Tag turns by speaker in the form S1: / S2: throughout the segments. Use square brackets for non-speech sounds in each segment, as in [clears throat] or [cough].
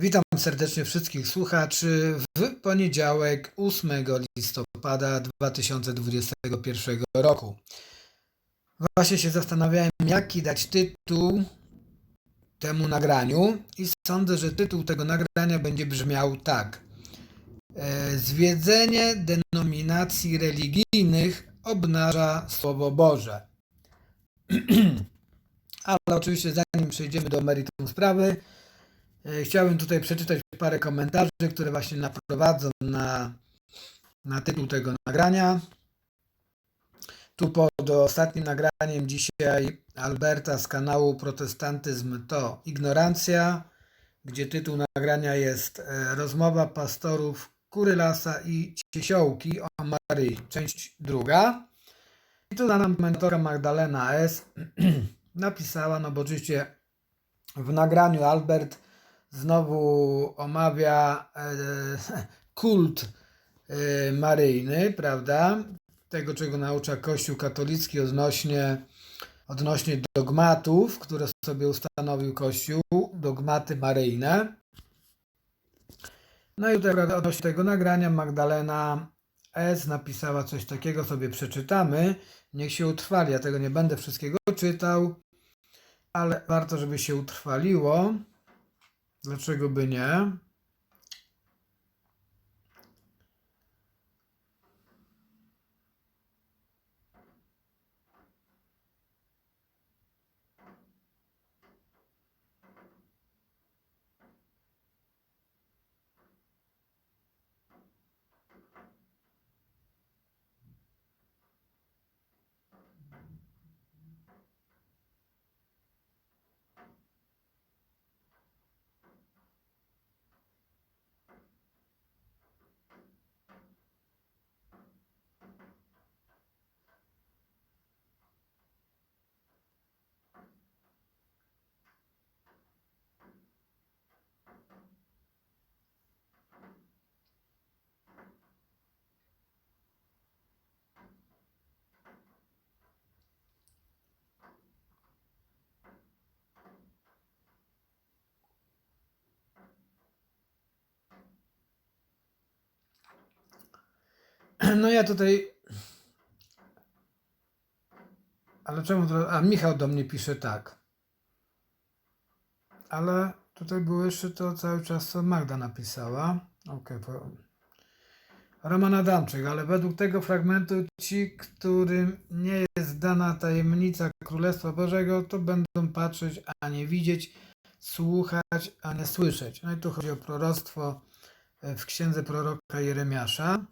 S1: Witam serdecznie wszystkich słuchaczy w poniedziałek 8 listopada 2021 roku. Właśnie się zastanawiałem, jaki dać tytuł temu nagraniu i sądzę, że tytuł tego nagrania będzie brzmiał tak. E, Zwiedzenie denominacji religijnych obnaża Słowo Boże. [clears throat] Ale oczywiście zanim przejdziemy do meritum sprawy, Chciałbym tutaj przeczytać parę komentarzy, które właśnie naprowadzą na, na tytuł tego nagrania. Tu pod ostatnim nagraniem dzisiaj Alberta z kanału Protestantyzm to ignorancja, gdzie tytuł nagrania jest e, Rozmowa pastorów Kurylasa i Ciesiołki o Maryi, część druga. I tu nam komentatorka Magdalena S. [clears throat] napisała, no bo oczywiście w nagraniu Albert znowu omawia e, [laughs] kult e, maryjny, prawda? Tego, czego naucza Kościół katolicki odnośnie, odnośnie dogmatów, które sobie ustanowił Kościół, dogmaty maryjne. No i tutaj odnośnie tego nagrania Magdalena S. napisała coś takiego, sobie przeczytamy. Niech się utrwali. Ja tego nie będę wszystkiego czytał, ale warto, żeby się utrwaliło. Dlaczego by nie? No ja tutaj. Ale czemu. to- A Michał do mnie pisze tak. Ale tutaj było jeszcze to cały czas, co Magda napisała. Okej. po... Roman Adamczyk, ale według tego fragmentu ci, którym nie jest dana tajemnica Królestwa Bożego, to będą patrzeć, a nie widzieć, słuchać, a nie słyszeć. No i tu chodzi o proroctwo e, w księdze proroka Jeremiasza.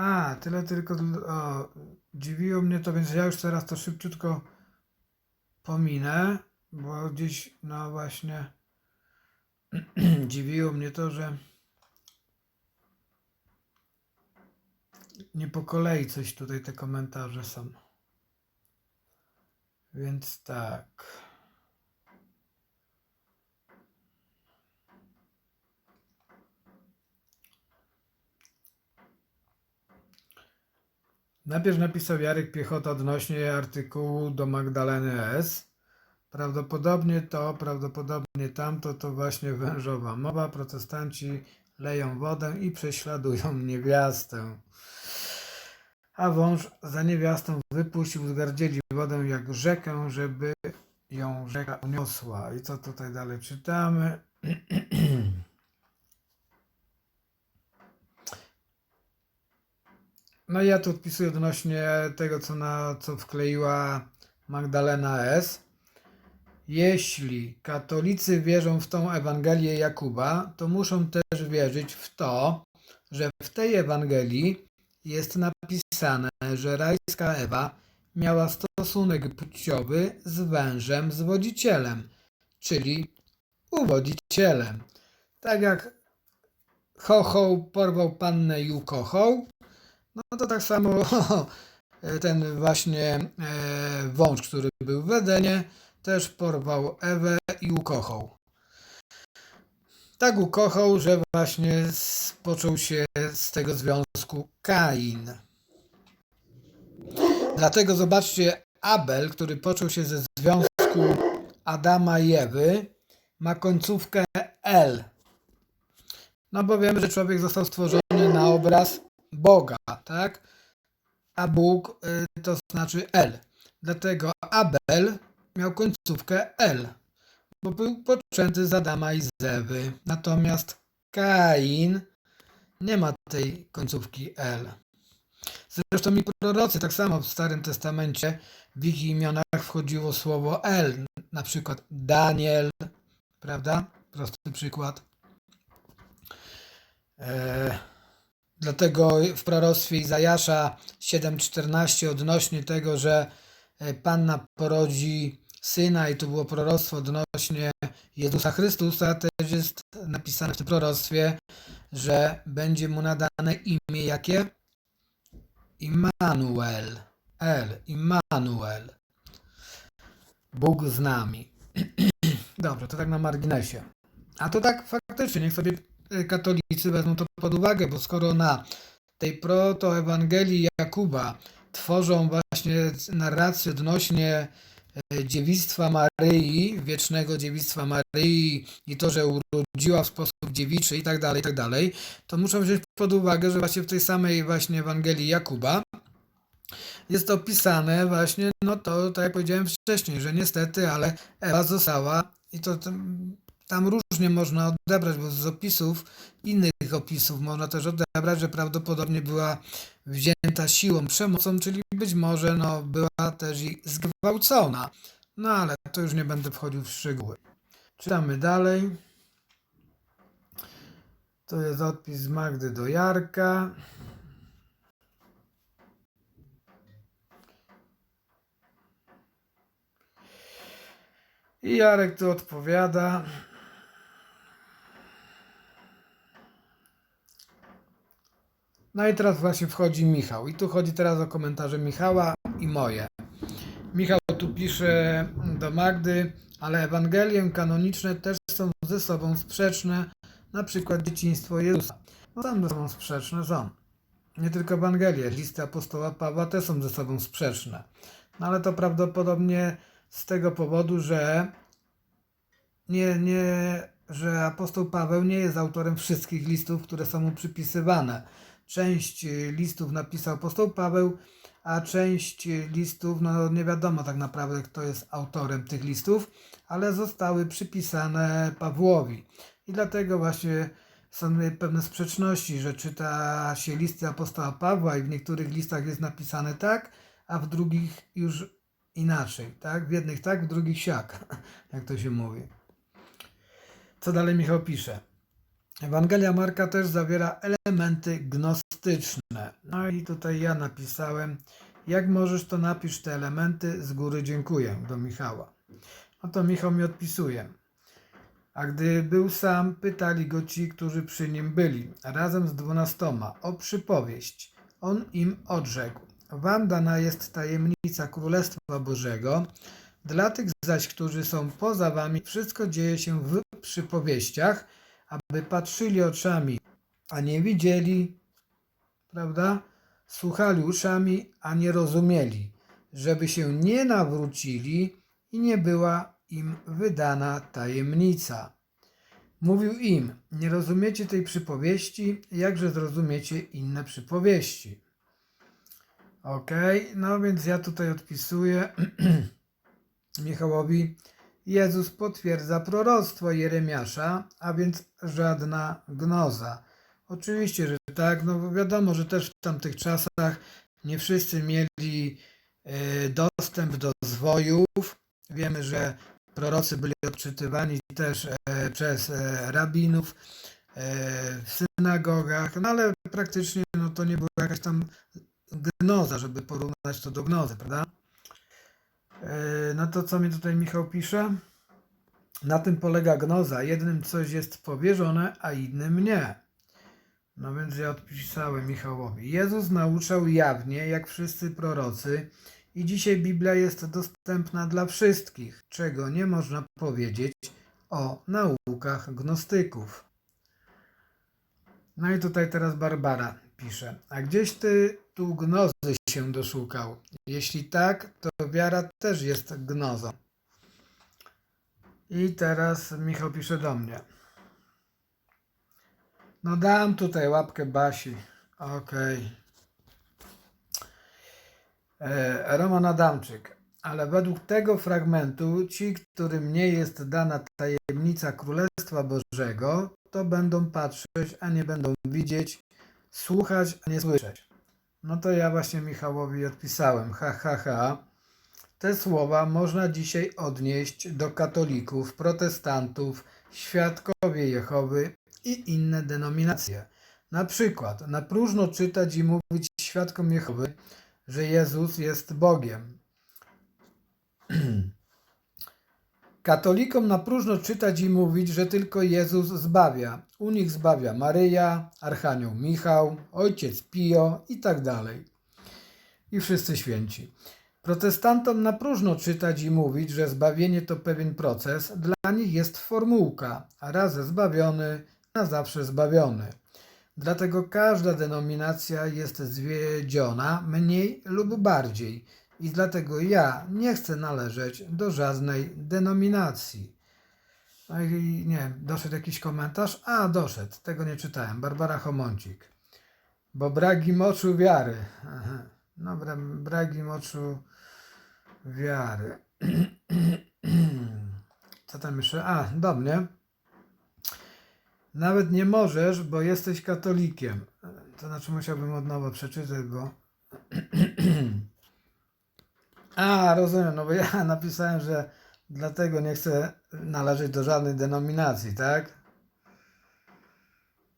S1: A, tyle tylko. O, dziwiło mnie to, więc ja już teraz to szybciutko pominę, bo gdzieś, no właśnie, [clears throat] dziwiło mnie to, że nie po kolei coś tutaj te komentarze są. Więc tak. Najpierw napisał Jarek Piechota odnośnie artykułu do Magdaleny S. Prawdopodobnie to, prawdopodobnie tamto, to właśnie wężowa mowa. Protestanci leją wodę i prześladują niewiastę. A wąż za niewiastą wypuścił z gardzieli wodę jak rzekę, żeby ją rzeka uniosła. I co tutaj dalej czytamy? [clears throat] No i ja tu odpisuję odnośnie tego, co, na, co wkleiła Magdalena S. Jeśli katolicy wierzą w tą Ewangelię Jakuba, to muszą też wierzyć w to, że w tej Ewangelii jest napisane, że rajska Ewa miała stosunek płciowy z wężem zwodzicielem, czyli uwodzicielem. Tak jak Chochoł porwał pannę i ukochał, no to tak samo [laughs] ten właśnie e, wąż, który był w Edenie, też porwał Ewę i ukochał. Tak ukochał, że właśnie począł się z tego związku Kain. Dlatego zobaczcie, Abel, który począł się ze związku Adama i Ewy, ma końcówkę L. No bo wiemy, że człowiek został stworzony na obraz Boga, tak? A Bóg y, to znaczy L. Dlatego Abel miał końcówkę L, bo był poczęty z Adama i z Ewy. Natomiast Kain nie ma tej końcówki L. Zresztą i prorocy, tak samo w Starym Testamencie, w ich imionach wchodziło słowo L. Na przykład Daniel, prawda? Prosty przykład. E, dlatego w proroctwie Izajasza 7,14 odnośnie tego, że e, Panna porodzi syna i to było proroctwo odnośnie Jezusa Chrystusa, też jest napisane w tym proroctwie, że będzie mu nadane imię jakie? Immanuel. El, Immanuel. Bóg z nami. [clears throat] Dobrze, to tak na marginesie. A to tak faktycznie, niech sobie katolicy wezmą to pod uwagę, bo skoro na tej protoewangelii Jakuba tworzą właśnie narrację odnośnie e, dziewictwa Maryi, wiecznego dziewictwa Maryi i to, że urodziła w sposób dziewiczy i tak dalej, i tak dalej, to muszą wziąć pod uwagę, że właśnie w tej samej właśnie Ewangelii Jakuba jest opisane właśnie, no to tak jak powiedziałem wcześniej, że niestety, ale Ewa została i to tam, różnie można odebrać, bo z opisów, innych opisów można też odebrać, że prawdopodobnie była wzięta siłą, przemocą, czyli być może no, była też i zgwałcona. No ale to już nie będę wchodził w szczegóły. Czytamy dalej. To jest odpis Magdy do Jarka. I Jarek tu odpowiada. No i teraz właśnie wchodzi Michał. I tu chodzi teraz o komentarze Michała i moje. Michał tu pisze do Magdy, ale Ewangelie kanoniczne też są ze sobą sprzeczne, na przykład dzieciństwo Jezusa. No tam ze sobą sprzeczne są. Nie tylko Ewangelie, listy apostoła Pawła też są ze sobą sprzeczne. No ale to prawdopodobnie z tego powodu, że nie, nie, że apostoł Paweł nie jest autorem wszystkich listów, które są mu przypisywane. Część y, listów napisał apostoł Paweł, a część listów, no nie wiadomo tak naprawdę, kto jest autorem tych listów, ale zostały przypisane Pawłowi. I dlatego właśnie są pewne sprzeczności, że czyta się listy apostoła Pawła i w niektórych listach jest napisane tak, a w drugich już inaczej, tak? W jednych tak, w drugich siak, [laughs] jak to się mówi. Co dalej Michał pisze? Ewangelia Marka też zawiera elementy gnostyczne. No i tutaj ja napisałem, jak możesz, to napisz te elementy, z góry dziękuję do Michała. No to Michał mi odpisuje. A gdy był sam, pytali go ci, którzy przy nim byli, razem z dwunastoma, o przypowieść. On im odrzekł. Wam dana jest tajemnica Królestwa Bożego, dla tych zaś, którzy są poza wami, wszystko dzieje się w przypowieściach, aby patrzyli oczami, a nie widzieli, prawda? Słuchali uszami, a nie rozumieli, żeby się nie nawrócili i nie była im wydana tajemnica. Mówił im: Nie rozumiecie tej przypowieści, jakże zrozumiecie inne przypowieści. Ok, no więc ja tutaj odpisuję [clears throat] Michałowi. Jezus potwierdza proroctwo Jeremiasza, a więc żadna gnoza. Oczywiście, że tak, no wiadomo, że też w tamtych czasach nie wszyscy mieli e, dostęp do zwojów. Wiemy, że prorocy byli odczytywani też e, przez e, rabinów w synagogach, no ale praktycznie no, to nie była jakaś tam gnoza, żeby porównać to do gnozy, prawda? No to co mi tutaj Michał pisze? Na tym polega gnoza. Jednym coś jest powierzone, a innym nie. No więc ja odpisałem Michałowi. Jezus nauczał jawnie, jak wszyscy prorocy, i dzisiaj Biblia jest dostępna dla wszystkich, czego nie można powiedzieć o naukach gnostyków. No i tutaj teraz Barbara pisze. A gdzieś ty tu gnozy się doszukał? Jeśli tak, to wiara też jest gnozą. I teraz Michał pisze do mnie. No dam tutaj łapkę Basi. Okej. E, Roman Adamczyk. Ale według tego fragmentu ci, którym nie jest dana tajemnica Królestwa Bożego, to będą patrzeć, a nie będą widzieć, słuchać, a nie słyszeć. No to ja właśnie Michałowi odpisałem. Ha, ha, ha. Te słowa można dzisiaj odnieść do katolików, protestantów, świadkowie Jehowy i inne denominacje. Na przykład, na próżno czytać i mówić świadkom Jehowy, że Jezus jest Bogiem. [clears throat] Katolikom na próżno czytać i mówić, że tylko Jezus zbawia. U nich zbawia Maryja, Archanioł Michał, Ojciec Pio i tak dalej. I wszyscy święci. Protestantom na próżno czytać i mówić, że zbawienie to pewien proces, dla nich jest formułka, a raz zbawiony, na zawsze zbawiony. Dlatego każda denominacja jest zwiedziona mniej lub bardziej i dlatego ja nie chcę należeć do żadnej denominacji. No i nie doszedł jakiś komentarz? A, doszedł, tego nie czytałem. Barbara Homoncik. Bo brak im oczu wiary. Aha. No, bra, brak im oczu wiary. [clears throat] Co tam jeszcze? A, do mnie. Nawet nie możesz, bo jesteś katolikiem. To znaczy musiałbym od nowa przeczytać, bo... [clears throat] A, rozumiem, no bo ja [laughs] napisałem, że dlatego nie chcę należeć do żadnej denominacji, tak?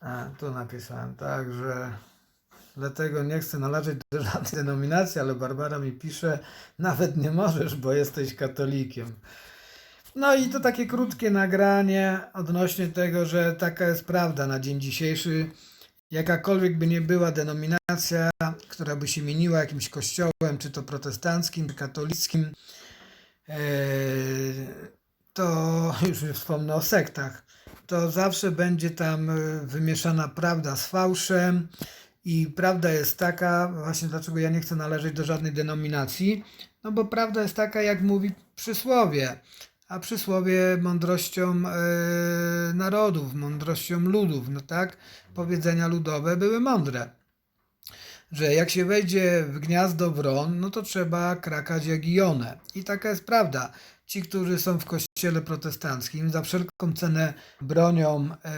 S1: A, tu napisałem, tak, że dlatego nie chcę należeć do [laughs] żadnej denominacji, ale Barbara mi pisze, nawet nie możesz, bo jesteś katolikiem. No i to takie krótkie nagranie odnośnie tego, że taka jest prawda na dzień dzisiejszy. Jakakolwiek by nie była denominacja, która by się mieniła jakimś kościołem, czy to protestanckim, czy katolickim, e, to [laughs] już wspomnę o sektach, to zawsze będzie tam e, wymieszana prawda z fałszem. I prawda jest taka, właśnie dlaczego ja nie chcę należeć do żadnej denominacji, no bo prawda jest taka, jak mówi przysłowie a przysłowie mądrością e, narodów, mądrością ludów, no tak? Powiedzenia ludowe były mądre. Że jak się wejdzie w gniazdo wron, no to trzeba krakać jak i one. I taka jest prawda. Ci, którzy są w kościele protestanckim, za wszelką cenę bronią e,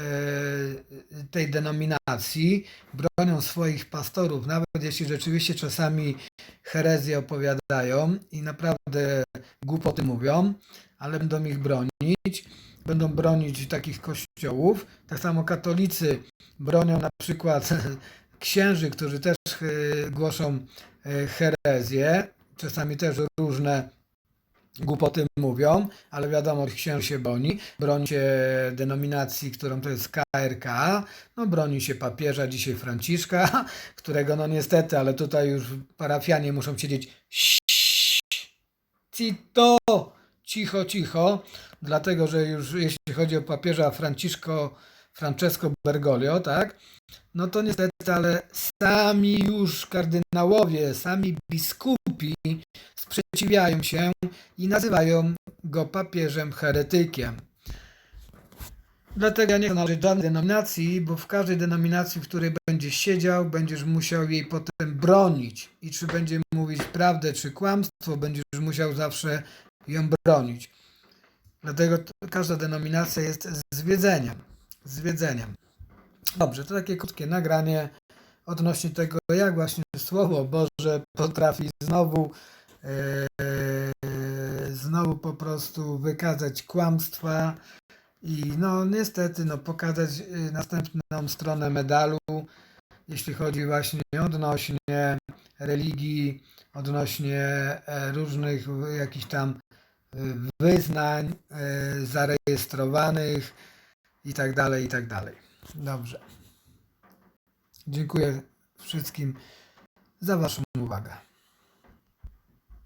S1: tej denominacji, bronią swoich pastorów, nawet jeśli rzeczywiście czasami herezję opowiadają i naprawdę głupoty mówią, ale będą ich bronić. Będą bronić takich kościołów. Tak samo katolicy bronią na przykład [laughs] księży, którzy też e, głoszą e, herezję. Czasami też różne głupoty mówią, ale wiadomo, księży się broni. Broni się denominacji, którą to jest KRK, no broni się papieża, dzisiaj Franciszka, [laughs] którego no niestety, ale tutaj już parafianie muszą siedzieć Cito! Cicho, cicho, dlatego że już jeśli chodzi o papieża Franciszko, Francesco Bergoglio, tak, no to niestety, ale sami już kardynałowie, sami biskupi sprzeciwiają się i nazywają go papieżem heretykiem. Dlatego ja nie chcę należeć żadnej denominacji, bo w każdej denominacji, w której będziesz siedział, będziesz musiał jej potem bronić. I czy będzie mówić prawdę, czy kłamstwo, będziesz musiał zawsze ją bronić. Dlatego każda denominacja jest zwiedzeniem. Zwiedzeniem. Dobrze, to takie krótkie nagranie odnośnie tego, jak właśnie Słowo Boże potrafi znowu e, znowu po prostu wykazać kłamstwa i no niestety no, pokazać e, następną stronę medalu, jeśli chodzi właśnie odnośnie religii, odnośnie e, różnych jakichś tam wyznań e, zarejestrowanych i tak dalej, i tak. Dobrze. Dziękuję wszystkim za Waszą uwagę.